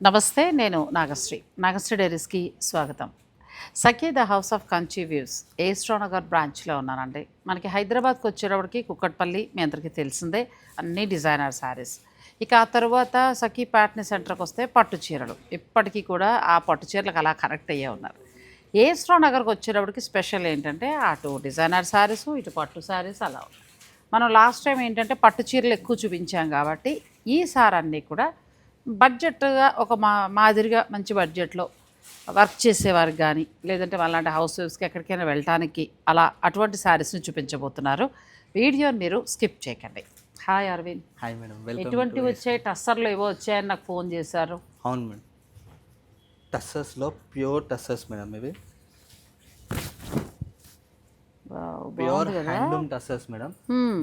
నమస్తే నేను నాగశ్రీ. నాగశ్రీ డైరీస్కి స్వాగతం. Sakhi the house of Kanchi views. ఏస్ట్రోనగర్ బ్రాంచ్లో ఉన్నానండి. మనకి హైదరాబాద్కి వచ్చేటప్పటికి కుక్కట్పల్లి మీ అందరికీ తెలిసిందే అన్ని డిజైనర్ శారీస్. ఇక ఆ తర్వాత సఖీ ప్యాట్ని సెంటర్కి వస్తే పట్టు చీరలు. ఇప్పటికీ కూడా ఆ పట్టు చీరలకు అలా కనెక్ట్ అయ్యే ఉన్నారు. ఏస్ట్రో నగర్కి వచ్చేటప్పటికి స్పెషల్ ఏంటంటే అటు డిజైనర్ శారీస్ ఇటు పట్టు శారీస్ అలా ఉన్నాయి. మనం లాస్ట్ టైం ఏంటంటే పట్టు చీరలు ఎక్కువ చూపించాం కాబట్టి ఈసారి అన్నీ కూడా బడ్జెట్గా ఒక మా మాదిరిగా మంచి బడ్జెట్లో వర్క్ చేసేవారికి కానీ లేదంటే అలాంటి హౌస్ వైఫ్స్కి ఎక్కడికైనా వెళ్ళటానికి అలా అటువంటి శారీస్ని చూపించబోతున్నారు. వీడియోని మీరు స్కిప్ చేయకండి. Hi Aravind. Hi madam welcome ఎటువంటి వచ్చాయి? టస్సర్లు ఏవో వచ్చాయని నాకు ఫోన్ చేశారు. అవును మేడం. టస్సర్స్లో ప్యూర్ టస్సర్స్ మేడం ఇవి. Pure handloom tussars madam.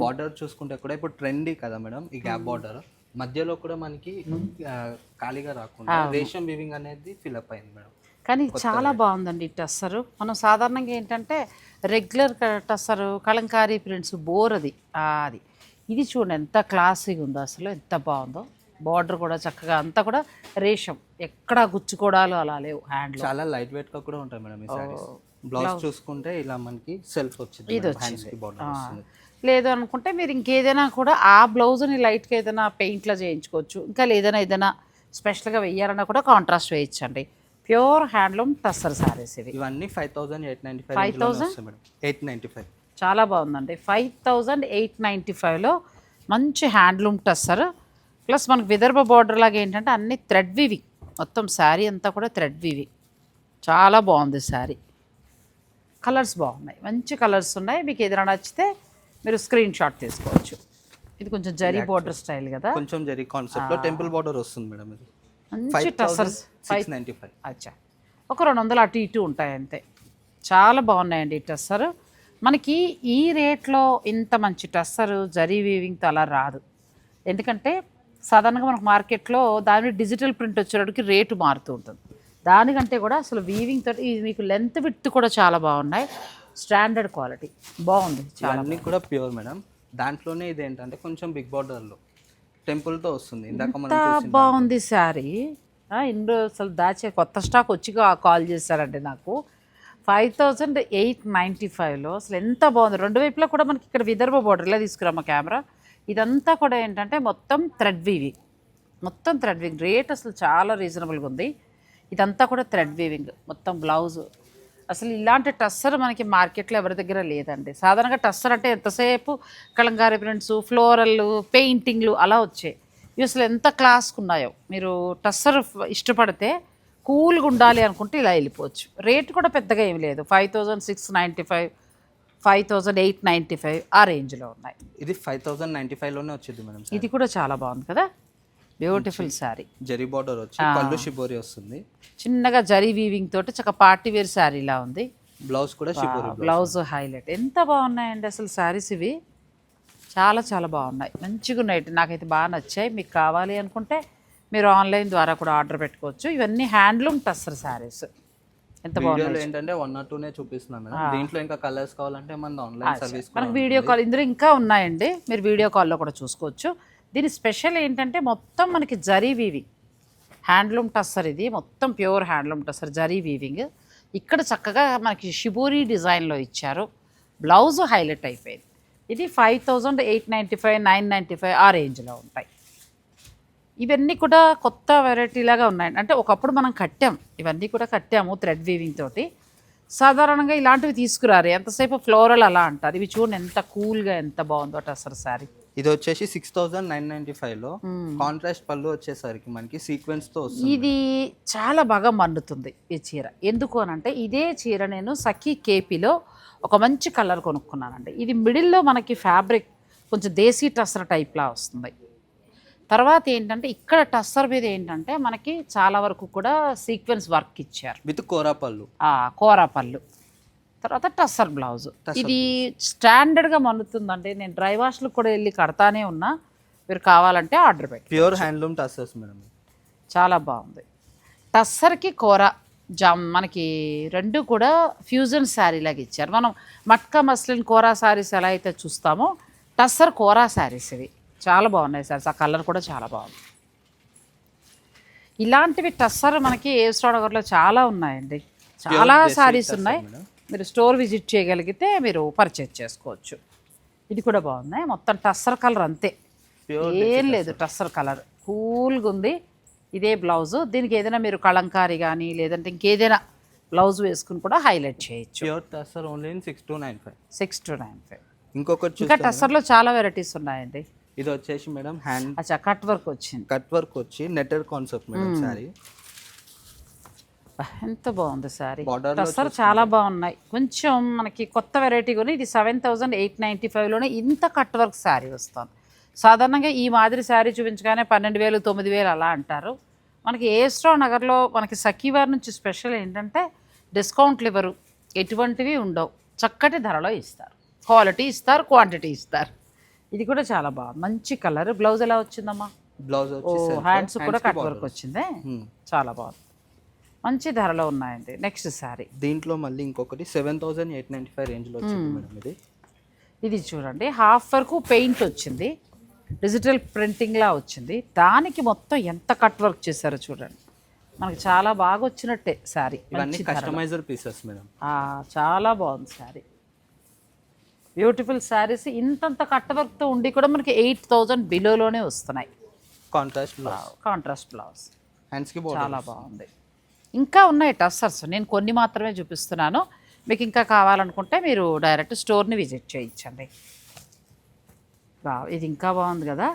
Border చూసుకుంటే కూడా ఇప్పుడు ట్రెండీ కదా మేడం ఈ గ్యాప్ బార్డర్. మధ్యలో కూడా మనకి ఖాళీగా రాకుండా రేషం వీవింగ్ అనేది ఫిల్అప్ అయింది మేడం. కానీ చాలా బాగుందండి టస్సరు. మనం సాధారణంగా ఏంటంటే regular tussar Kalamkari prints bore అది అది. ఇది చూడండి ఎంత క్లాసీగా ఉందో అసలు ఎంత బాగుందో. బార్డర్ కూడా చక్కగా అంతా కూడా రేషం. ఎక్కడ గుచ్చుకోవడాలు అలా లేవు హ్యాండ్లో చాలా లైట్ వెయిట్గా కూడా ఉంటాయి మేడం బ్లౌజ్ చూసుకుంటే ఇలా మనకి సెల్ఫ్ వచ్చింది బార్డర్ వస్తుంది. లేదు అనుకుంటే మీరు ఇంకేదైనా కూడా ఆ బ్లౌజ్ని లైట్గా ఏదైనా పెయింట్లో చేయించుకోవచ్చు. ఇంకా లేదైనా ఏదైనా స్పెషల్గా వెయ్యాలన్నా కూడా కాంట్రాస్ట్ వేయించండి ప్యూర్ హ్యాండ్లూమ్ టస్సర్ సారీస్ ఇవి. ఇవన్నీ five thousand eight ninety five 5,000? వస్తాయి మేడం. Eight ninety five. చాలా బాగుందండి. ఫైవ్ థౌజండ్ ఎయిట్ నైంటీ ఫైవ్లో మంచి హ్యాండ్లూమ్ టస్సర్. ప్లస్ మనకు విదర్భ బార్డర్ లాగా ఏంటంటే అన్ని థ్రెడ్ వివింగ్ మొత్తం శారీ అంతా కూడా థ్రెడ్ వివింగ్ చాలా బాగుంది శారీ కలర్స్ బాగున్నాయి. మంచి కలర్స్ ఉన్నాయి. మీకు ఏదైనా నచ్చితే మీరు స్క్రీన్ షాట్ తీసుకోవచ్చు. ఇది కొంచెం జరీ బార్డర్ స్టైల్ కదా? కొంచెం జరీ కాన్సెప్ట్లో టెంపుల్ బార్డర్ వస్తుంది మేడం ఇది. మంచి టసర్స్ అచ్చా. ఒక రెండు వందలు అటు ఇటు ఉంటాయి అంతే. చాలా బాగున్నాయండి ఈ టస్సర్ మనకి ఈ రేట్లో ఇంత మంచి టస్సర్ జరీ వీవింగ్తో అలా రాదు. ఎందుకంటే సాధారణంగా మనకు మార్కెట్లో దాని డిజిటల్ ప్రింట్ వచ్చేటప్పటికి రేటు మారుతూ ఉంటుంది. దానికంటే కూడా అసలు వీవింగ్ తోటి మీకు లెంత్ విత్ కూడా చాలా బాగున్నాయి. Standard quality. బాగుంది చాలా ఇవన్నీ కూడా ప్యూర్ మేడం. దాంట్లోనే ఇది ఏంటంటే కొంచెం బిగ్ బార్డర్లో టెంపుల్తో వస్తుంది. ఇందాక మనం బాగుంది శారీ. ఇందులో అసలు దాచే కొత్త స్టాక్ వచ్చి కాల్ చేశారండి నాకు. ఫైవ్ థౌజండ్ ఎయిట్ నైంటీ ఫైవ్లో అసలు ఎంత బాగుంది. రెండు వైపులా కూడా మనకి ఇక్కడ విదర్భ బోర్డర్ ఇలా తీసుకురామా కెమెరా. ఇదంతా కూడా ఏంటంటే మొత్తం థ్రెడ్ వీవింగ్ మొత్తం థ్రెడ్ వీవింగ్ రేట్ అసలు చాలా రీజనబుల్గా ఉంది. ఇదంతా కూడా థ్రెడ్ వీవింగ్ మొత్తం బ్లౌజ్ అసలు ఇలాంటి టస్సర్ మనకి మార్కెట్లో ఎవరి దగ్గర లేదండి. సాధారణంగా టస్సర్ అంటే ఎంతసేపు కలంకారీ ప్రింట్స్ ఫ్లోరల్ పెయింటింగ్లు అలా వచ్చాయి. ఇవి అసలు ఎంత క్లాస్గా ఉన్నాయో. మీరు టస్సర్ ఇష్టపడితే కూల్గా ఉండాలి అనుకుంటే ఇలా వెళ్ళిపోవచ్చు. రేట్ కూడా పెద్దగా ఏమి లేదు. Five thousand six ninety five five thousand eight ninety five ఆ రేంజ్లో ఉన్నాయి. ఇది ఫైవ్ థౌసండ్ నైంటీ ఫైవ్లోనే వచ్చింది మేడం ఇది కూడా చాలా బాగుంది కదా? బ్యూటిఫుల్ శారీ జరీ బార్డర్ వచ్చి పళ్ళు షిబోరి వస్తుంది. చిన్నగా జరీ వీవింగ్ తోటి చక్క పార్టీ వేర్ శారీలా ఉంది. బ్లౌజ్ కూడా షిబోరి బ్లౌజ్ హైలైట్ ఎంత బాగున్నాయండి అసలు శారీస్ ఇవి. చాలా చాలా బాగున్నాయి. మంచిగా ఉన్నాయి. నాకైతే బాగా నచ్చాయి. మీకు కావాలి అనుకుంటే మీరు ఆన్లైన్ ద్వారా కూడా ఆర్డర్ పెట్టుకోవచ్చు. ఇవన్నీ హ్యాండ్లూమ్ టస్సర్ శారీస్ ఎంత వీడియోలో ఏంటంటే వన్ ఆర్ టూనే చూపిస్తున్నాం మేడం దీంట్లో ఇంకా కలర్స్ కావాలంటే మన ఆన్లైన్ సర్వీస్ మనకు వీడియో కాల్ ఇందులో ఇంకా ఉన్నాయండి. మీరు వీడియో కాల్లో కూడా చూసుకోవచ్చు. దీని స్పెషల్ ఏంటంటే మొత్తం మనకి జరీ వీవింగ్ హ్యాండ్లూమ్ టస్సర్ ఇది. మొత్తం pure handloom tussar zari weaving ఇక్కడ చక్కగా మనకి షిబోరి డిజైన్లో ఇచ్చారు. బ్లౌజ్ హైలైట్ అయిపోయింది. ఇది five thousand eight ninety five nine ninety five ఆ రేంజ్లో ఉంటాయి. ఇవన్నీ కూడా కొత్త వెరైటీలాగా ఉన్నాయి అంటే ఒకప్పుడు మనం కట్టాం. ఇవన్నీ కూడా కట్టాము థ్రెడ్ వీవింగ్ తోటి. సాధారణంగా ఇలాంటివి తీసుకురారు. ఎంతసేపు ఫ్లోరల్ అలా అంటారు. ఇవి చూడండి ఎంత కూల్గా ఎంత బాగుందో అసలు శారీ. ఇది వచ్చేసి సిక్స్ థౌసండ్ నైన్ నైన్టీ ఫైవ్లో కాంట్రాస్ట్ పళ్ళు వచ్చేసరికి మనకి సీక్వెన్స్తో వస్తుంది. ఇది చాలా బాగా మండుతుంది ఈ చీర. ఎందుకు అని అంటే ఇదే చీర నేను సఖీ కేపీలో ఒక మంచి కలర్ కొనుక్కున్నానండి. ఇది మిడిల్లో మనకి ఫ్యాబ్రిక్ కొంచెం దేశీ టస్సర్ టైప్లా వస్తుంది. తర్వాత ఏంటంటే ఇక్కడ టస్సర్ మీద ఏంటంటే మనకి చాలా వరకు కూడా సీక్వెన్స్ వర్క్ ఇచ్చారు. విత్ కోరా పళ్ళు. ఆ, కోరా పళ్ళు. తర్వాత టస్సర్ బ్లౌజ్. ఇది స్టాండర్డ్గా మన్నుతుందండి. నేను డ్రై వాష్లు కూడా వెళ్ళి కడతానే ఉన్నా. మీరు కావాలంటే ఆర్డర్ పెట్టి ప్యూర్ హ్యాండ్లూమ్ టసర్స్ మేడం. చాలా బాగుంది. టస్సర్కి కూర జామ్ మనకి రెండు కూడా ఫ్యూజన్ శారీ లాగా ఇచ్చారు. మనం మట్కా మస్లిన్ కోరా శారీస్ ఎలా అయితే చూస్తామో టస్సర్ కోరా శారీస్ ఇవి. చాలా బాగున్నాయి సార్. ఆ కలర్ కూడా చాలా బాగుంది. ఇలాంటివి టస్సర్ మనకి ఏ స్టోర్ నగర్లో చాలా ఉన్నాయండి. చాలా tussar ఉన్నాయి. మీరు స్టోర్ విజిట్ చేయగలిగితే మీరు పర్చేజ్ చేసుకోవచ్చు. ఇది కూడా బాగున్నాయి మొత్తం టస్సర్ కలర్ అంతే. ప్యూర్ ఏం లేదు టస్సర్. కలర్. కూల్గా ఉంది. ఇదే బ్లౌజ్. దీనికి ఏదైనా మీరు కలంకారీ కానీ లేదంటే ఇంకేదైనా బ్లౌజ్ వేసుకుని కూడా హైలైట్ చేయొచ్చు. Pure tussar only six two nine five six two nine five ఇంకొకటి ఇంకా టస్సర్లో చాలా వెరైటీస్ ఉన్నాయండి. ఇది వచ్చేసి మేడం హ్యాండ్ అచ్చా కట్ వర్క్ వచ్చింది. కట్ వర్క్ వచ్చి నెట్టెడ్ కాన్సెప్ట్ మేడం సారీ బా, ఎంత బాగుంది సారీ. Border లో టస్సర్ చాలా బాగున్నాయి. కొంచెం మనకి కొత్త వెరైటీ కొని ఇది సెవెన్ థౌజండ్ ఎయిట్ నైంటీ ఫైవ్లోనే ఇంత కట్ వర్క్ శారీ వస్తుంది. సాధారణంగా ఈ మాదిరి శారీ చూపించగానే పన్నెండు వేలు తొమ్మిది వేలు అలా అంటారు. మనకి ఏ స్ట్రా నగర్లో మనకి సఖీవారి నుంచి స్పెషల్ ఏంటంటే డిస్కౌంట్లు ఇవ్వరు. ఎటువంటివి ఉండవు. చక్కటి ధరలో ఇస్తారు. క్వాలిటీ ఇస్తారు క్వాంటిటీ ఇస్తారు. ఇది కూడా చాలా బాగుంది. మంచి కలర్ బ్లౌజ్ ఎలా వచ్చిందమ్మా? బ్లౌజ్ హ్యాండ్స్ కూడా కట్ వర్క్ వచ్చిందే. చాలా బాగుంది. మంచి ధరలో ఉన్నాయండి. నెక్స్ట్ శారీ దీంట్లో మళ్ళీ ఇంకొకటి seven thousand eight ninety five రేంజ్లో వచ్చింది మేడం ఇది. ఇది చూడండి హాఫ్ వరకు పెయింట్ వచ్చింది. డిజిటల్ ప్రింటింగ్లా వచ్చింది. దానికి మొత్తం ఎంత కట్ వర్క్ చేశారో చూడండి. మనకి చాలా బాగా వచ్చినట్టే శారీ ఇవన్నీ కస్టమైజర్ పీసెస్ మేడం. చాలా బాగుంది శారీ బ్యూటిఫుల్ శారీస్ ఇంతంత కట్ వర్క్తో ఉండి కూడా మనకి ఎయిట్ థౌజండ్ బిలోలోనే వస్తున్నాయి. కాంట్రాస్ట్ బ్లౌజ్ కాంట్రాస్ట్ బ్లౌజ్ హ్యాండ్స్కి చాలా బాగా బాగుంది. ఇంకా ఉన్నాయి టస్సర్స్. నేను కొన్ని మాత్రమే చూపిస్తున్నాను. మీకు ఇంకా కావాలనుకుంటే మీరు డైరెక్ట్ స్టోర్ని విజిట్ చేయించండి. ఇది ఇంకా బాగుంది కదా.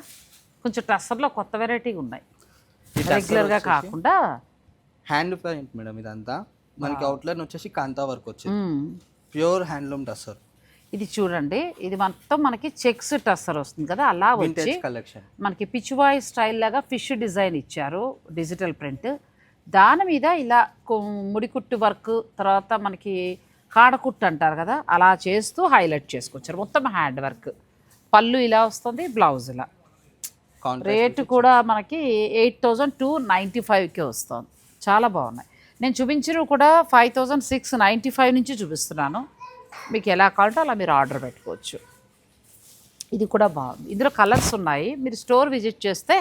కొంచెం టస్సర్లో కొత్త వెరైటీ ఉన్నాయి. రెగ్యులర్గా కాకుండా హ్యాండ్ పెయింట్ మేడం ఇదంతా. మనకి అవుట్లైన్ వచ్చేసి కాంతా వర్క్ వచ్చింది. ప్యూర్ హ్యాండ్లూమ్ టసర్ ఇది చూడండి ఇది మొత్తం మనకి చెక్స్ టస్సర్ వస్తుంది కదా అలా వచ్చి మనకి పిచ్వాయ్ స్టైల్ లాగా ఫిష్ డిజైన్ ఇచ్చారు డిజిటల్ ప్రింట్. దాని మీద ఇలా ముడికుట్టు వర్క్ తర్వాత మనకి కాడకుట్టు అంటారు కదా అలా చేస్తూ హైలైట్ చేసుకొచ్చారు. మొత్తం హ్యాండ్ వర్క్. పళ్ళు ఇలా వస్తుంది బ్లౌజ్ ఇలా. రేటు కూడా మనకి ఎయిట్ థౌజండ్ టూ నైంటీ ఫైవ్కే వస్తుంది. చాలా బాగున్నాయి. నేను చూపించినవి కూడా five thousand six ninety five నుంచి చూపిస్తున్నాను. మీకు ఎలా కావాలంటే అలా మీరు ఆర్డర్ పెట్టుకోవచ్చు. ఇది కూడా బాగుంది. ఇందులో కలర్స్ ఉన్నాయి. మీరు స్టోర్ విజిట్ చేస్తే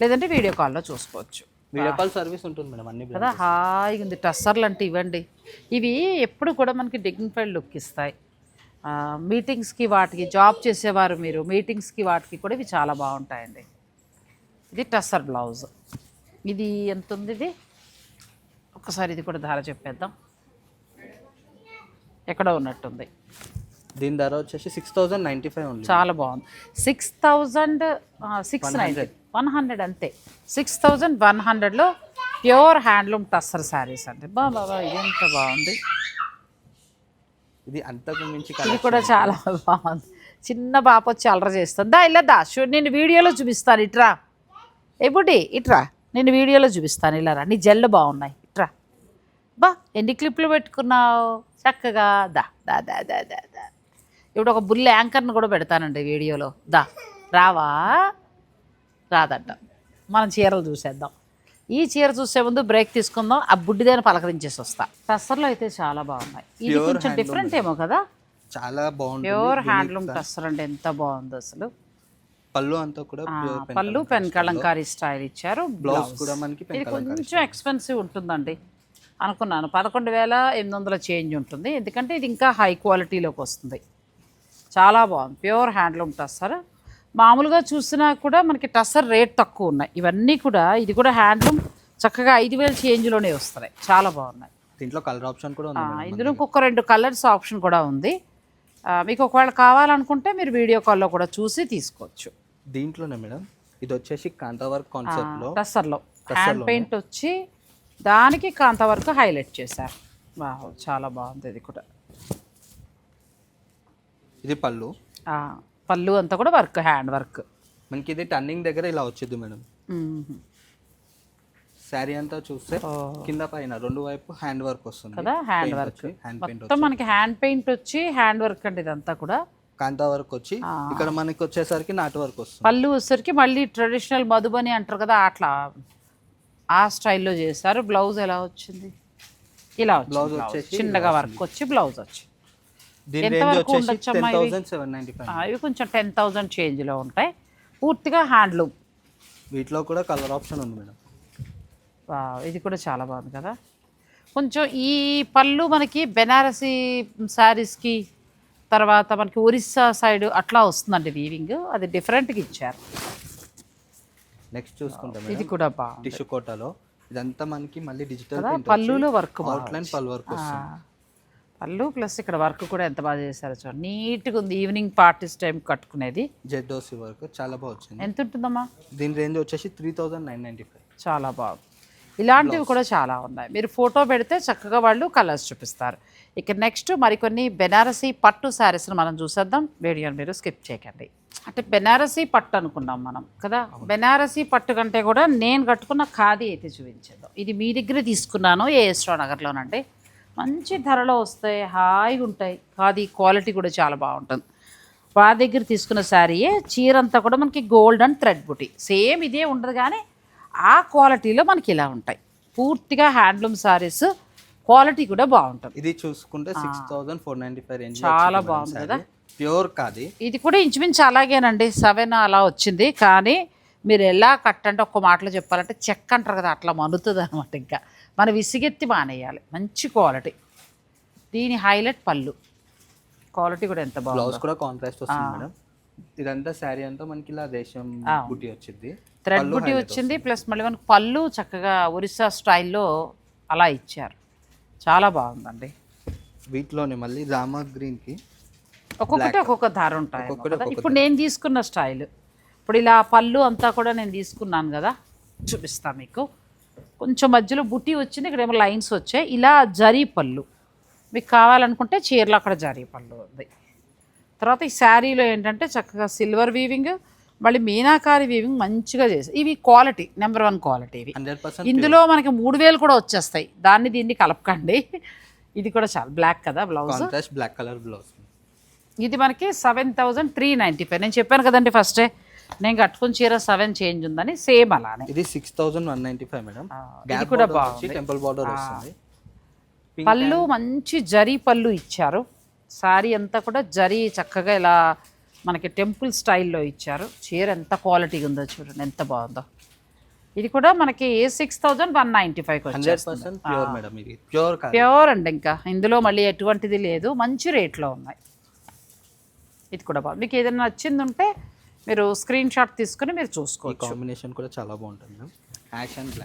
లేదంటే వీడియో కాల్లో చూసుకోవచ్చు. వీడియో కాల్ సర్వీస్ ఉంటుంది మేడం అన్ని కదా? హాయిగా ఉంది. టస్సర్లు అంటే ఇవ్వండి. ఇవి ఎప్పుడు కూడా మనకి డిగ్నిఫైడ్ లుక్ ఇస్తాయి. మీటింగ్స్కి వాటికి జాబ్ చేసేవారు మీరు మీటింగ్స్కి వాటికి కూడా ఇవి చాలా బాగుంటాయండి. ఇది టస్సర్ బ్లౌజ్ ఇది ఎంత ఉంది ఇది? ఒకసారి ఇది కూడా ధర చెప్పేద్దాం. ఎక్కడో ఉన్నట్టుంది. దీని ధర వచ్చేసి సిక్స్ థౌసండ్ నైంటీ ఫైవ్ ఉంది చాలా బాగుంది. Six thousand six ninety one hundred అంతే. సిక్స్ థౌజండ్ వన్ హండ్రెడ్లో ప్యూర్ హ్యాండ్లూమ్ టస్సర్ శారీస్ అండి. బా బాబా ఎంత బాగుంది. ఇది అంతకు మించి ఇది కూడా చాలా బాగుంది. చిన్న పాప వచ్చి అలర చేస్తుంది. దా ఇలా దా షూ నేను వీడియోలో చూపిస్తాను. ఇట్రా. బుడ్డి ఇట్రా. నేను వీడియోలో చూపిస్తాను. ఇలా రా. నీ జల్లు బాగున్నాయి. ఇట్రా. బా ఎన్ని క్లిప్లు పెట్టుకున్నావు? చక్కగా. దా దా దా దా దా దా. ఇప్పుడు ఒక బుల్ యాంకర్ని కూడా పెడతానండి వీడియోలో. దా రావా? రాదంట. మనం చీరలు చూసేద్దాం. ఈ చీర చూసే ముందు బ్రేక్ తీసుకుందాం. ఆ బుడ్డిదైన పలకరించేసి వస్తా. టస్సర్లో అయితే చాలా బాగున్నాయి. ఇది కొంచెం డిఫరెంట్ ఏమో కదా? చాలా బాగుంటుంది. ప్యూర్ హ్యాండ్లూమ్ టస్సర్ అంటే ఎంత బాగుంది అసలు. పళ్ళు అంతా కూడా పళ్ళు పెన్ కలంకారీ స్టైల్ ఇచ్చారు. బ్లౌజ్ కూడా మనకి ఇది కొంచెం ఎక్స్పెన్సివ్ ఉంటుందండి. అనుకున్నాను. పదకొండు వేల ఎనిమిది వందల చేంజ్ ఉంటుంది. ఎందుకంటే ఇది ఇంకా హై క్వాలిటీలోకి వస్తుంది. చాలా బాగుంది. Pure handloom tussar. మామూలుగా చూసినా కూడా మనకి టస్సర్ రేట్ తక్కువ ఉన్నాయి. ఇవన్నీ కూడా ఇది కూడా హ్యాండ్లూమ్ చక్కగా ఐదు వేల చేంజ్లోనే వస్తున్నాయి చాలా బాగున్నాయి. దీంట్లో కలర్ ఆప్షన్ కూడా ఉంది. ఇందులో ఇంకొక రెండు కలర్స్ ఆప్షన్ కూడా ఉంది. మీకు ఒకవేళ కావాలనుకుంటే మీరు వీడియో కాల్లో కూడా చూసి తీసుకోవచ్చు. దీంట్లోనే మేడం ఇది వచ్చేసి కాంతా వర్క్ కాన్సెప్ట్లో టస్సర్లో హ్యాండ్ పెయింట్ వచ్చి దానికి కాంత వరకు హైలైట్ చేశారు. వావ్ చాలా బాగుంది ఇది కూడా. ఇది పళ్ళు? పళ్ళు అంతా కూడా వర్క్ హ్యాండ్ వర్క్. మనకి ఇది టర్నింగ్ దగ్గర ఇలా వచ్చింది మేడం. శారీ అంతా చూస్తే కింద పైన రెండు వైపు హ్యాండ్ వర్క్ వస్తుంది. కదా? Hand work. హ్యాండ్ పెయింట్ మొత్తం మనకి హ్యాండ్ పెయింట్ వచ్చి హ్యాండ్ వర్క్ అండి ఇదంతా కూడా. కాంతా వర్క్ వచ్చి ఇక్కడ మనకి వచ్చేసరికి నాటు వర్క్ వస్తుంది. పళ్ళు వచ్చేసరికి మళ్ళీ ట్రెడిషనల్ మధుబని అంటారు కదా అట్లా ఆ స్టైల్లో చేశారు బ్లౌజ్ ఎలా వచ్చింది? ఇలా వచ్చింది. వచ్చేసి చిన్నగా వర్క్ వచ్చి బ్లౌజ్ వచ్చి దీని రేంజ్ వచ్చేసి ఉండొచ్చమ్మా టెన్ ఇవి? థౌసండ్ సెవెన్ నైంటీ ఫైవ్ ఆ, ఇవి కొంచెం టెన్ థౌజండ్ చేంజ్లో ఉంటాయి. పూర్తిగా హ్యాండ్లూమ్ వీటిలో కూడా కలర్ ఆప్షన్ ఉంది మేడం. ఇది కూడా చాలా బాగుంది కదా. కొంచెం ఈ పళ్ళు మనకి బెనారసీ శారీస్కి తర్వాత మనకి ఒరిస్సా సైడ్ అట్లా వస్తుందండి వీవింగ్ అది డిఫరెంట్గా ఇచ్చారు. నెక్స్ట్ చూసుకుంటే ఇది కూడా బాగుంది. టిష్యూ కోటాలో ఇదంతా మనకి మళ్ళీ డిజిటల్ పళ్ళులో వర్క్ అవుట్లైన్ పళ్ళు వర్క్ వస్తుంది. పళ్ళు ప్లస్ ఇక్కడ వర్క్ కూడా ఎంత బాగా చేశారో చూడండి. నీట్గా ఉంది. ఈవినింగ్ పార్టీస్ టైం కట్టుకునేది. జెడ్డోసి వర్క్ చాలా బాగా వచ్చింది. ఎంత ఉంటుందమ్మా? దీని రేంజ్ వచ్చేసి three thousand nine ninety five. చాలా బాగుంది. ఇలాంటివి కూడా చాలా ఉన్నాయి. మీరు ఫోటో పెడితే చక్కగా వాళ్ళు కలర్స్ చూపిస్తారు. ఇక నెక్స్ట్ మరికొన్ని బెనారసీ పట్టు శారీస్ని మనం చూసేద్దాం. వీడియోని మీరు స్కిప్ చేయకండి. అంటే బెనారసీ పట్టు అనుకున్నాం మనం కదా? బెనారసీ పట్టు కంటే కూడా నేను కట్టుకున్న ఖాదీ అయితే చూపించేద్దాం. ఇది మీ దగ్గర తీసుకున్నాను ఏఎస్ట్రా నగర్లోనండి. మంచి ధరలో వస్తాయి హాయిగా ఉంటాయి. ఖాదీ క్వాలిటీ కూడా చాలా బాగుంటుంది. మా దగ్గర తీసుకున్న శారీయే చీర అంతా కూడా మనకి gold and thread buti. Same ఇదే ఉండదు కానీ ఆ క్వాలిటీలో మనకి ఇలా ఉంటాయి. పూర్తిగా హ్యాండ్లూమ్ శారీస్ క్వాలిటీ కూడా బాగుంటుంది. ఇది చూసుకుంటే six thousand four ninety five range చాలా బాగుంది కదా? ప్యూర్ కాది. ఇది కూడా ఇంచుమించు అలాగేనండి. సెవెన్ అలా వచ్చింది. కానీ మీరు ఎలా కట్టంటే ఒక్క మాటలో చెప్పాలంటే చెక్క అంటారు కదా అట్లా మనుతుంది అనమాట ఇంకా. మన విసిగెత్తి మానేయాలి. మంచి క్వాలిటీ దీని హైలైట్ పళ్ళు. క్వాలిటీ కూడా ఎంత బాగుంది. బ్లౌజ్ కూడా కాంట్రాస్ట్ వస్తుంది మేడం. ఇదంతా శారీ అంతా మనకి ఇలా రేషం బుట్టి వచ్చింది థ్రెడ్ బుట్టి వచ్చింది ప్లస్ మళ్ళీ మనకు పళ్ళు చక్కగా ఒరిస్సా స్టైల్లో అలా ఇచ్చారు. చాలా బాగుందండి. వీటిలోనే మళ్ళీ రామా గ్రీన్కి ఒక్కొక్కటి ఒక్కొక్క ధర ఉంటాయి. ఇప్పుడు నేను తీసుకున్న స్టైల్ ఇప్పుడు ఇలా పళ్ళు అంతా కూడా నేను తీసుకున్నాను కదా. చూపిస్తా మీకు. కొంచెం మధ్యలో బుట్టి వచ్చింది ఇక్కడ ఏమో లైన్స్ వచ్చాయి. ఇలా జరీ పళ్ళు. మీకు కావాలనుకుంటే చీరలో అక్కడ జరీ పళ్ళు ఉంది. తర్వాత ఈ శారీలో ఏంటంటే చక్కగా సిల్వర్ వీవింగ్ మళ్ళీ మీనాకారి వీవింగ్ మంచిగా చేసి ఇవి క్వాలిటీ నెంబర్ వన్ క్వాలిటీ ఇవి. ఇందులో మనకి మూడు వేలు కూడా వచ్చేస్తాయి. దాన్ని దీన్ని కలపకండి. ఇది కూడా చాలా బ్లాక్ కదా బ్లౌజ్? Black colour blouse. ఇది మనకి seven thousand three ninety five. నేను చెప్పాను కదండి ఫస్టే నేను కట్టుకుని చీర సెవెన్ చేంజ్ ఉందని సేమ్ అలానే. ఇది six thousand one ninety five madam ఇది కూడా బాగుంది. టెంపుల్ బార్డర్ వస్తుంది. పళ్ళు మంచి జరీ పళ్ళు ఇచ్చారు. సారీ అంతా కూడా జరీ చక్కగా ఇలా మనకి టెంపుల్ స్టైల్లో ఇచ్చారు. చీర ఎంత క్వాలిటీగా ఉందో చూడండి ఎంత బాగుందో. ఇది కూడా మనకి six thousand one ninety percent pure madam ఇది. ప్యూర్ కాదు. ప్యూర్ అండి ఇంకా. ఇందులో మళ్ళీ ఎటువంటిది లేదు. మంచి రేట్లో ఉన్నాయి. ఇది కూడా బాగుంది. మీకు ఏదైనా నచ్చింది ఉంటే మీరు స్క్రీన్ షాట్ తీసుకుని మీరు చూసుకోవచ్చు. కాంబినేషన్ కూడా చాలా బాగుంటుంది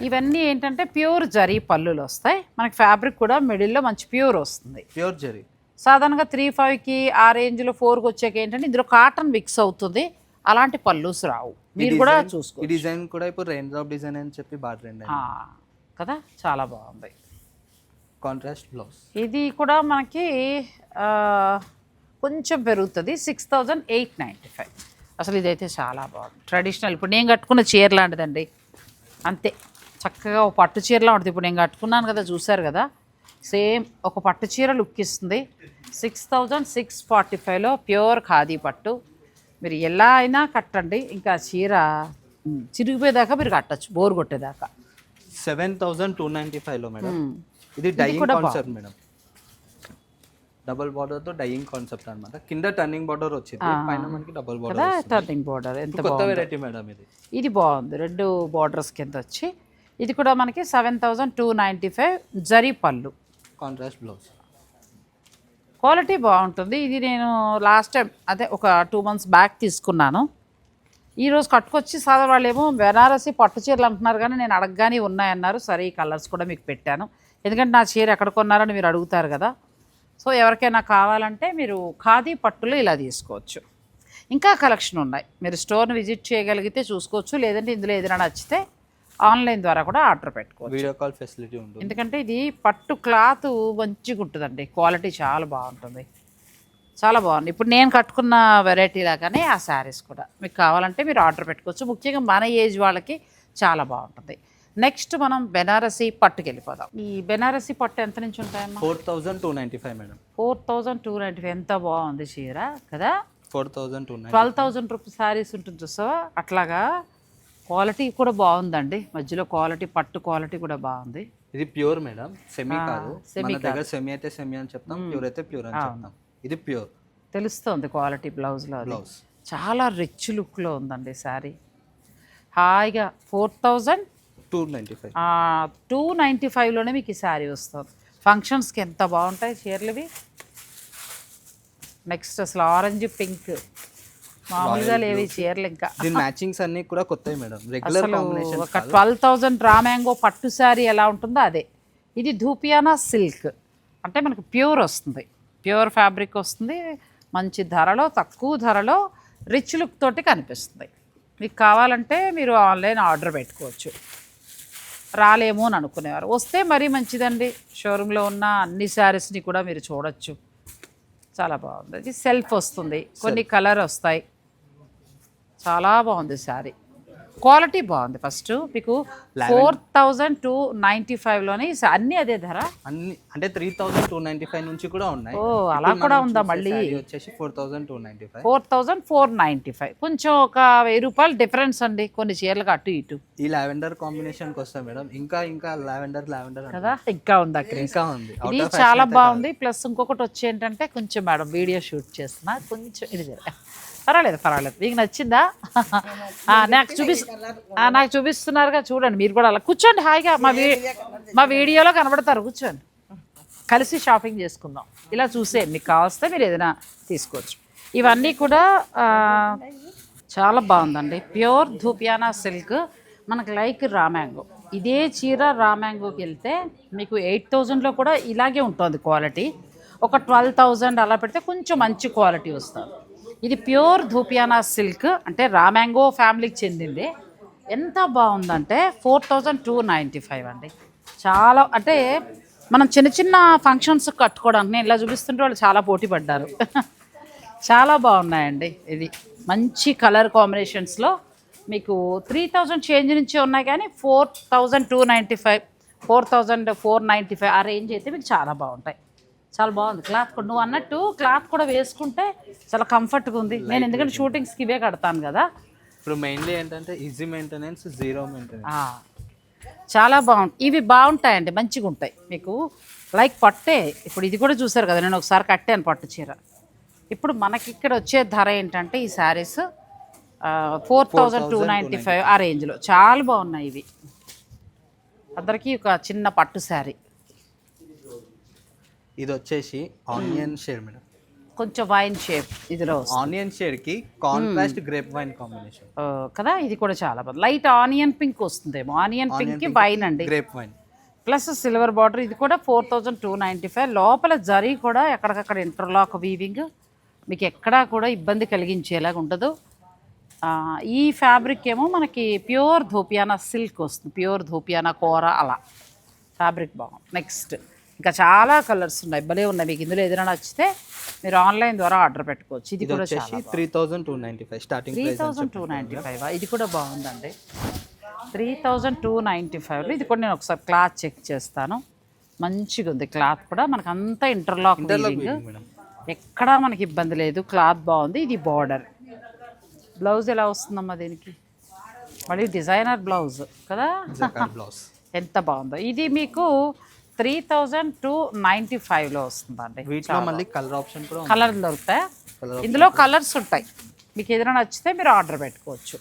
ఇవన్నీ ఏంటంటే ప్యూర్ జరీ పళ్ళులు వస్తాయి. మనకి ఫ్యాబ్రిక్ కూడా మిడిల్లో మంచి ప్యూర్ వస్తుంది. ప్యూర్ జరీ. సాధారణంగా త్రీ ఫైవ్కి ఆ రేంజ్లో ఫోర్కి వచ్చాక ఏంటంటే ఇందులో కాటన్ మిక్స్ అవుతుంది. అలాంటి పళ్ళుస్ రావు. మీరు కూడా చూసుకో ఈ డిజైన్ కూడా ఇప్పుడు రెయిన్ డ్రాప్ డిజైన్ అని చెప్పి బాగా ట్రెండ్ కదా? చాలా బాగుంది. కాంట్రాస్ట్ బ్లౌజ్ ఇది కూడా మనకి కొంచెం పెరుగుతుంది. Six thousand eight ninety five అసలు ఇదైతే చాలా బాగుంది. ట్రెడిషనల్ ఇప్పుడు నేను కట్టుకున్న చీర లాంటిదండి. అంతే. చక్కగా ఒక పట్టు చీరలా ఉంటుంది. ఇప్పుడు నేను కట్టుకున్నాను కదా చూసారు కదా? సేమ్ ఒక పట్టు చీర లుక్ ఇస్తుంది. సిక్స్ థౌజండ్ సిక్స్ ఫార్టీ ఫైవ్లో ప్యూర్ ఖాదీ పట్టు. మీరు ఎలా అయినా కట్టండి. ఇంకా చీర చిరిగిపోయేదాకా మీరు కట్టచ్చు. బోర్ కొట్టేదాకా. సెవెన్ థౌసండ్ టూ నైంటీ ఫైవ్లో మేడం. ఇది డైయింగ్ కూడా కాన్సెప్ట్ మేడం. డబల్ బార్డర్తో డైయింగ్ కాన్సెప్ట్ అన్నమాట. కింద టర్నింగ్ బార్డర్ వచ్చింది పైన మనకి డబల్ బార్డర్ టర్నింగ్ బోర్డర్ ఎంత కొత్త వెరైటీ మేడం ఇది. ఇది బాగుంది రెండు బార్డర్స్ కింద వచ్చి. ఇది కూడా మనకి seven thousand two ninety five zari పళ్ళు. కాంట్రాస్ట్ బ్లౌజ్ క్వాలిటీ బాగుంటుంది. ఇది నేను లాస్ట్ టైం అదే ఒక టూ మంత్స్ బ్యాక్ తీసుకున్నాను. ఈరోజు కట్టుకొచ్చి సాధారణ వాళ్ళు ఏమో బెనారసి పట్టు చీరలు అంటున్నారు కానీ నేను అడగగానే ఉన్నాయన్నారు. సరే ఈ కలర్స్ కూడా మీకు పెట్టాను. ఎందుకంటే నా చీర ఎక్కడ కొన్నారని మీరు అడుగుతారు కదా. సో ఎవరికైనా కావాలంటే మీరు ఖాదీ పట్టులో ఇలా తీసుకోవచ్చు. ఇంకా కలెక్షన్ ఉన్నాయి. మీరు స్టోర్ని విజిట్ చేయగలిగితే చూసుకోవచ్చు. లేదంటే ఇందులో ఏదైనా నచ్చితే ఆన్లైన్ ద్వారా కూడా ఆర్డర్ పెట్టుకోవచ్చు. వీడియో కాల్ ఫెసిలిటీ ఉంటుంది. ఎందుకంటే ఇది పట్టు క్లాత్ మంచిగా ఉంటుందండి క్వాలిటీ చాలా బాగుంటుంది. చాలా బాగుంది. ఇప్పుడు నేను కట్టుకున్న వెరైటీ లాగానే ఆ శారీస్ కూడా. మీకు కావాలంటే మీరు ఆర్డర్ పెట్టుకోవచ్చు. ముఖ్యంగా మన ఏజ్ వాళ్ళకి చాలా బాగుంటుంది. నెక్స్ట్ మనం బెనారసి పట్టుకి వెళ్ళిపోదాం ఈ బెనారసి పట్టు ఎంత నుంచి ఉంటాయమ్మా? Four thousand two ninety five madam. Four thousand two ninety five. ఎంత బాగుంది చీర కదా? Four thousand two twelve thousand rupees saris ఉంటుంది చూసావా? అట్లాగా క్వాలిటీ కూడా బాగుందండి. మధ్యలో క్వాలిటీ పట్టు క్వాలిటీ కూడా బాగుంది. ఇది ప్యూర్ మేడం. సెమీ కాదు. మన దగ్గర సెమీ అయితే సెమీ అని చెప్తాం ప్యూర్ అయితే ప్యూర్ అని చెప్తాం. ఇది ప్యూర్ తెలుస్తుంది క్వాలిటీ బ్లౌజ్లో బ్లౌజ్ చాలా రిచ్ లుక్లో ఉందండి శారీ హాయిగా four thousand two ninety five. Two ninety ఫైవ్లోనే మీకు ఈ శారీ వస్తుంది. ఫంక్షన్స్కి ఎంత బాగుంటాయి చీరలు ఇవి నెక్స్ట్ అసలు ఆరెంజ్ పింక్ మామూలుగా లేవు చీరలు ఇంకా. దీని మ్యాచింగ్స్ అన్ని కూడా కొత్తవి మేడం. రెగ్యులర్ కాంబినేషన్ ఒక ట్వెల్వ్ థౌజండ్ రా మ్యాంగో పట్టు శారీ ఎలా ఉంటుందో అదే. ఇది ధూపియానా సిల్క్. అంటే మనకు ప్యూర్ వస్తుంది. ప్యూర్ ఫ్యాబ్రిక్ వస్తుంది. మంచి ధరలో తక్కువ ధరలో రిచ్ లుక్ తోటి కనిపిస్తుంది. మీకు కావాలంటే మీరు ఆన్లైన్ ఆర్డర్ పెట్టుకోవచ్చు. రాలేమో అని అనుకునేవారు. వస్తే మరీ మంచిదండి. షోరూంలో ఉన్న అన్ని శారీస్ని కూడా మీరు చూడొచ్చు. చాలా బాగుంది. ఇది సెల్ఫ్ వస్తుంది. కొన్ని కలర్ వస్తాయి. చాలా బాగుంది శారీ. క్వాలిటీ బాగుంది ఫస్ట్. మీకు ఫోర్ థౌజండ్ టూ నైంటీ ఫైవ్లోనే అన్నీ అదే ధర? అన్ని అంటే three thousand two ninety five నుంచి కూడా ఉన్నాయి. ఓ అలా కూడా ఉందా మళ్ళీ? వచ్చేసి four thousand two ninety five. Four thousand four ninety five. కొంచెం ఒక వెయ్యి రూపాయలు డిఫరెన్స్ అండి కొన్ని చీరలకు అటు ఇటు. ఈ లావెండర్ కాంబినేషన్కి వస్తాయి మేడం. ఇంకా ఇంకా లావెండర్ లావెండర్ కదా? ఇంకా ఉందా క్రేజ్? ఇంకా ఉంది ఇది చాలా బాగుంది. ప్లస్ ఇంకొకటి వచ్చి ఏంటంటే కొంచెం మేడం వీడియో షూట్ చేస్తున్నా. కొంచెం ఇది పర్వాలేదు పర్వాలేదు. మీకు నచ్చిందా? ఆ, నాకు చూపిస్ ఆ, నాకు చూపిస్తున్నారుగా చూడండి మీరు కూడా అలా కూర్చోండి హాయిగా. మా వీ మా వీడియోలో కనబడతారు కూర్చోండి. కలిసి షాపింగ్ చేసుకుందాం. ఇలా చూసే మీకు కావస్తే మీరు ఏదైనా తీసుకోవచ్చు. ఇవన్నీ కూడా చాలా బాగుందండి. ప్యూర్ ధూపియానా సిల్క్ మనకు లైక్ రామ్యాంగో ఇదే చీర రామ్యాంగోకి వెళ్తే మీకు ఎయిట్ థౌజండ్లో కూడా ఇలాగే ఉంటుంది క్వాలిటీ. ఒక ట్వెల్వ్ థౌజండ్ అలా పెడితే కొంచెం మంచి క్వాలిటీ వస్తుంది. ఇది ప్యూర్ ధూపియానా సిల్క్ అంటే రామ్యాంగో ఫ్యామిలీకి చెందింది. ఎంత బాగుందంటే four thousand two ninety five అండి. చాలా అంటే మనం చిన్న చిన్న ఫంక్షన్స్ కట్టుకోవడానికి నేను ఇలా చూపిస్తుంటే వాళ్ళు చాలా పోటీ పడ్డారు. చాలా బాగున్నాయండి ఇది. మంచి కలర్ కాంబినేషన్స్లో మీకు త్రీ థౌజండ్ చేంజ్ నుంచి ఉన్నాయి కానీ four thousand two ninety five four thousand four ninety five ఆ రేంజ్ అయితే మీకు చాలా బాగుంటాయి. చాలా బాగుంది. క్లాత్ కూడా నువ్వు అన్నట్టు క్లాత్ కూడా వేసుకుంటే చాలా కంఫర్ట్గా ఉంది. నేను ఎందుకంటే షూటింగ్స్కి ఇవే కడతాను కదా. ఇప్పుడు మెయిన్లీ ఏంటంటే ఈజీ మెయింటెనెన్స్ జీరో మెయింటెనెన్స్ చాలా బాగుంటాయి ఇవి బాగుంటాయండి మంచిగా ఉంటాయి. మీకు లైక్ పట్టే. ఇప్పుడు ఇది కూడా చూసారు కదా నేను ఒకసారి కట్టాను పట్టు చీర. ఇప్పుడు మనకి ఇక్కడ వచ్చే ధర ఏంటంటే ఈ saris four thousand two ninety five ఆ రేంజ్లో చాలా బాగున్నాయి ఇవి. అందరికీ ఒక చిన్న పట్టు శారీ ఇది వచ్చేసి ఆనియన్ షేడ్ మేడం. కొంచెం వైన్ షేప్ ఇదిలో. ఆనియన్ షేడ్కి కాంట్రాస్ట్ గ్రేప్ వైన్ కాంబినేషన్. కదా? ఇది కూడా చాలా బాగుంది లైట్ ఆనియన్ పింక్ వస్తుందేమో. ఆనియన్ పింక్కి వైన్ అండి. Grape wine. Plus silver border ఇది కూడా four thousand two ninety five. లోపల జరీ కూడా ఎక్కడికక్కడ ఇంటర్లాక్ వీవింగ్. మీకు ఎక్కడా కూడా ఇబ్బంది కలిగించేలాగా ఉండదు. ఈ ఫ్యాబ్రిక్ ఏమో మనకి ప్యూర్ ధూపియానా సిల్క్ వస్తుంది. ప్యూర్ ధూపియానా కూర అలా. ఫ్యాబ్రిక్ బాగుంది. నెక్స్ట్. ఇంకా చాలా కలర్స్ ఉన్నాయి. భలే ఉన్నాయి. మీకు ఇందులో ఏదైనా నచ్చితే మీరు ఆన్లైన్ ద్వారా ఆర్డర్ పెట్టుకోవచ్చు. ఇది కూడా three thousand two ninety five starting three thousand two ninety five ఇది కూడా బాగుందండి. త్రీ థౌజండ్ టూ నైంటీ ఫైవ్లో ఇది కూడా నేను ఒకసారి క్లాత్ చెక్ చేస్తాను. మంచిగా ఉంది క్లాత్ కూడా. మనకు అంతా ఇంటర్లాక్ ఎక్కడా మనకి ఇబ్బంది లేదు. క్లాత్ బాగుంది. ఇది బార్డర్. బ్లౌజ్ ఎలా వస్తుందమ్మా దీనికి? మళ్ళీ డిజైనర్ బ్లౌజ్ కదా? బ్లౌజ్. ఎంత బాగుందో. ఇది మీకు త్రీ థౌజండ్ టూ నైంటీ ఫైవ్లో వస్తుందండి వీటిలో మళ్ళీ కలర్ ఆప్షన్ కూడా. కలర్ దొరుకుతాయి. ఇందులో కలర్స్ ఉంటాయి. మీకు ఏదైనా నచ్చితే మీరు ఆర్డర్ పెట్టుకోవచ్చు.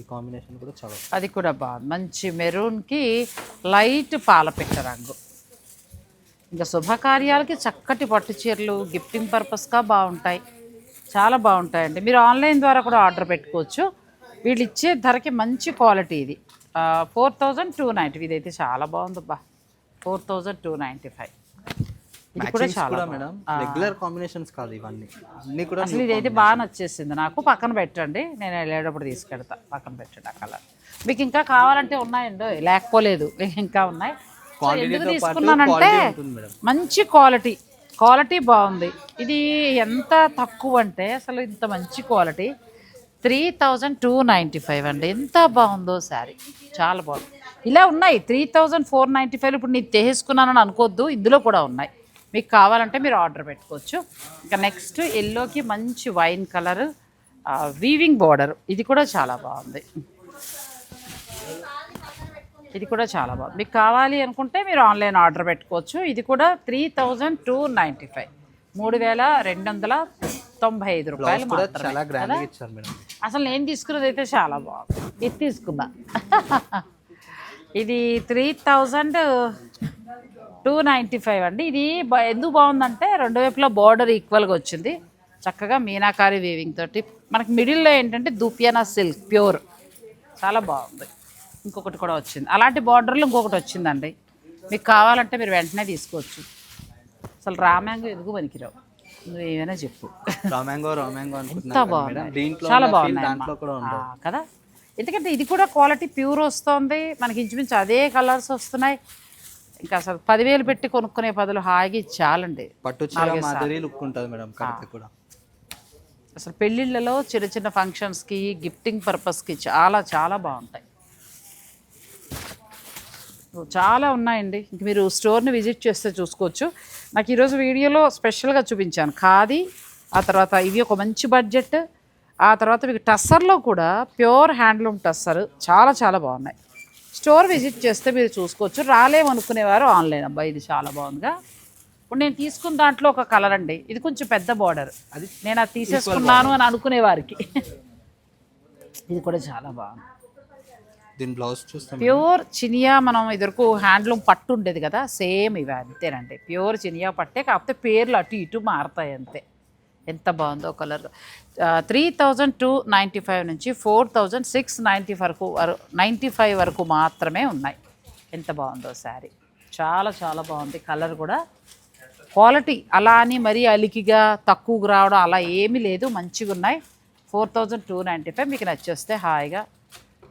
ఈ కాంబినేషన్ కూడా చాలా అది కూడా బాగుంది. మంచి మెరూన్కి లైట్ పాలపిట్ట రంగు. ఇంకా శుభకార్యాలకి చక్కటి పట్టు చీరలు గిఫ్టింగ్ పర్పస్గా బాగుంటాయి. చాలా బాగుంటాయండి. మీరు ఆన్లైన్ ద్వారా కూడా ఆర్డర్ పెట్టుకోవచ్చు. వీళ్ళు ఇచ్చే ధరకి మంచి క్వాలిటీ ఇది. ఫోర్ థౌజండ్ టూ నైంటీ ఇది అయితే చాలా బాగుంది బా four thousand two ninety five ఇది కూడా చాలా. మేడం రెగ్యులర్ కాంబినేషన్స్ కాదు ఇవన్నీ. అన్ని కూడా అసలు ఇదైతే బాగా నచ్చేసింది నాకు. పక్కన పెట్టండి. నేను వెళ్ళేటప్పుడు తీసుకెళ్తా పక్కన పెట్టండి ఆ కలర్ మీకు ఇంకా కావాలంటే ఉన్నాయండి? లేకపోలేదు. ఇంకా ఉన్నాయి. ఎందుకు తీసుకున్నానంటే. మంచి క్వాలిటీ క్వాలిటీ బాగుంది. ఇది ఎంత తక్కువ అంటే అసలు ఇంత మంచి quality three thousand two ninety five అండి. ఎంత బాగుందో శారీ. చాలా బాగుంది. ఇలా ఉన్నాయి. Three thousand four ninety five ఇప్పుడు నేను తెహేసుకున్నానని అనుకోవద్దు. ఇందులో కూడా ఉన్నాయి. మీకు కావాలంటే మీరు ఆర్డర్ పెట్టుకోవచ్చు. ఇంకా నెక్స్ట్ ఎల్లోకి మంచి వైన్ కలర్ వీవింగ్ బార్డర్. ఇది కూడా చాలా బాగుంది. ఇది కూడా చాలా బాగుంది. మీకు కావాలి అనుకుంటే మీరు ఆన్లైన్ ఆర్డర్ పెట్టుకోవచ్చు. ఇది కూడా three thousand two ninety five. మూడు వేల రెండు వందల తొంభై ఐదు రూపాయలు కూడా మాత్రమే. చాలా గ్రాండ్ ఇచ్చారు మేడం. అసలు నేను తీసుకున్నది అయితే చాలా బాగుంది. ఇది తీసుకున్నా. ఇది three thousand two ninety five అండి. ఇది ఎందుకు బాగుందంటే రెండు వైపులా బార్డర్ ఈక్వల్గా వచ్చింది. చక్కగా మీనాకారి వీవింగ్ తోటి. మనకి మిడిల్లో ఏంటంటే దూపియానా సిల్క్ ప్యూర్ చాలా బాగుంది. ఇంకొకటి కూడా వచ్చింది. అలాంటి బార్డర్లో ఇంకొకటి వచ్చిందండి. మీకు కావాలంటే మీరు వెంటనే తీసుకోవచ్చు. అసలు రామ్యాంగో ఎదుగు పనికిరావు. నువ్వు ఏమైనా చెప్పు. రామాంగో రామాంగో బాగున్నాయి. దీంట్లో చాలా ఉన్న feel బాగున్నాయి దాంట్లో కూడా కదా? ఎందుకంటే ఇది కూడా క్వాలిటీ ప్యూర్ వస్తుంది. మనకి ఇంచుమించు అదే కలర్స్ వస్తున్నాయి. ఇంకా అసలు పదివేలు పెట్టి కొనుక్కునే బదులు హాయిగా ఇది చాలండి పట్టు చీర మాదిరి లుక్ ఉంటుంది మేడం కడితే కూడా. అసలు పెళ్ళిళ్ళలో చిన్న చిన్న ఫంక్షన్స్కి గిఫ్టింగ్ పర్పస్కి చాలా చాలా బాగుంటాయి. చాలా ఉన్నాయండి. ఇంక మీరు స్టోర్ని విజిట్ చేస్తే చూసుకోవచ్చు. నాకు ఈరోజు వీడియోలో స్పెషల్గా చూపించాను. ఖాదీ ఆ తర్వాత ఇవి ఒక మంచి బడ్జెట్ ఆ తర్వాత మీకు టస్సర్లో కూడా ప్యూర్ హ్యాండ్లూమ్ టస్సర్ చాలా చాలా బాగున్నాయి. స్టోర్ విజిట్ చేస్తే మీరు చూసుకోవచ్చు. రాలేమనుకునేవారు ఆన్లైన్. అబ్బా ఇది చాలా బాగుందిగా. ఇప్పుడు నేను తీసుకున్న దాంట్లో ఒక కలర్ అండి. ఇది కొంచెం పెద్ద బార్డర్. అది నేను అది తీసేసుకున్నాను అని అనుకునే వారికి ఇది కూడా చాలా బాగుంది. దీని బ్లౌజ్ చూస్తే ప్యూర్ చినియా మనం ఇదివరకు హ్యాండ్లూమ్ పట్టు ఉండేది కదా సేమ్ ఇవి అంతేనండి. ప్యూర్ చినియా పట్టే కాకపోతే పేర్లు అటు ఇటు మారుతాయి అంతే. ఎంత బాగుందో colour. Three thousand two ninety five నుంచి ఫోర్ థౌజండ్ సిక్స్ నైంటీ వరకు నైంటీ ఫైవ్ వరకు మాత్రమే ఉన్నాయి. ఎంత బాగుందో శారీ. చాలా చాలా బాగుంది. కలర్ కూడా క్వాలిటీ అలా అని మరీ అలికిగా తక్కువగా రావడం అలా ఏమీ లేదు. మంచిగా ఉన్నాయి four thousand two ninety five మీకు నచ్చేస్తే హాయిగా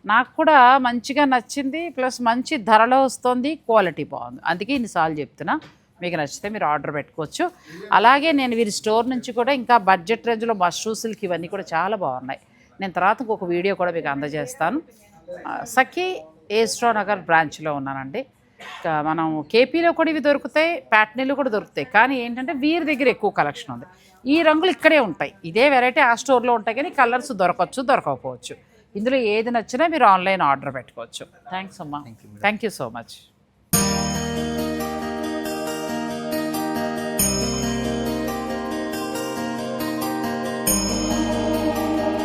నాకు కూడా మంచిగా నచ్చింది ప్లస్ మంచి ధరలో వస్తుంది క్వాలిటీ బాగుంది. అందుకే ఇన్నిసార్లు చెప్తున్నా మీకు నచ్చితే మీరు ఆర్డర్ పెట్టుకోవచ్చు. అలాగే నేను వీరి స్టోర్ నుంచి కూడా ఇంకా బడ్జెట్ రేంజ్లో మష్రూ సిల్క్ ఇవన్నీ కూడా చాలా బాగున్నాయి. నేను తర్వాత ఇంకొక వీడియో కూడా మీకు అందజేస్తాను. సఖీ ఏస్ట్రో నగర్ బ్రాంచ్లో ఉన్నానండి. మనం కేపీలో కూడా ఇవి దొరుకుతాయి ప్యాట్నీలు కూడా దొరుకుతాయి. కానీ ఏంటంటే వీరి దగ్గర ఎక్కువ కలెక్షన్ ఉంది. ఈ రంగులు ఇక్కడే ఉంటాయి. ఇదే వెరైటీ ఆ స్టోర్లో ఉంటాయి కానీ కలర్స్ దొరకవచ్చు దొరకకపోవచ్చు. ఇందులో ఏది నచ్చినా మీరు ఆన్లైన్ ఆర్డర్ పెట్టుకోవచ్చు. థ్యాంక్స్ అమ్మా. Thank you so much